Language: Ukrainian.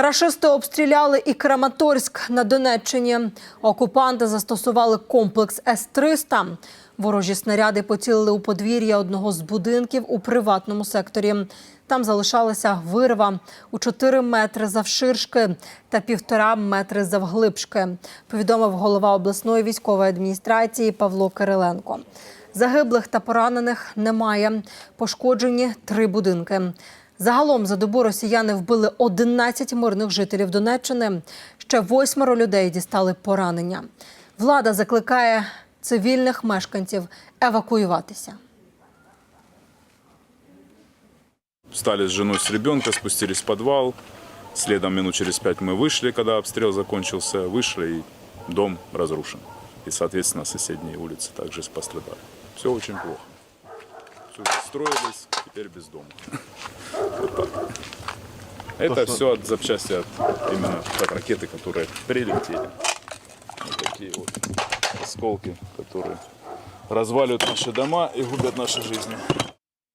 Рашисти обстріляли і Краматорськ на Донеччині. Окупанти застосували комплекс С-300. Ворожі снаряди поцілили у подвір'я одного з будинків у приватному секторі. Там залишалася вирва у 4 метри завширшки та півтора метри завглибшки, повідомив голова обласної військової адміністрації Павло Кириленко. Загиблих та поранених немає. Пошкоджені три будинки. Загалом за добу росіяни вбили 11 мирних жителів Донеччини. Ще восьмеро людей дістали поранення. Влада закликає цивільних мешканців евакуюватися. Встали с женой, с ребенка, спустились в подвал. Следом минут через пять мы вышли, когда обстрел закончился. Вышли, и дом разрушен. И, соответственно, соседние улицы также пострадали. Все очень плохо. Всё, строились, теперь без дома. Вот так. Это все от запчасти от именно от ракеты, которые прилетели. Вот такие вот осколки, которые разваливают наши дома и губят наши жизни.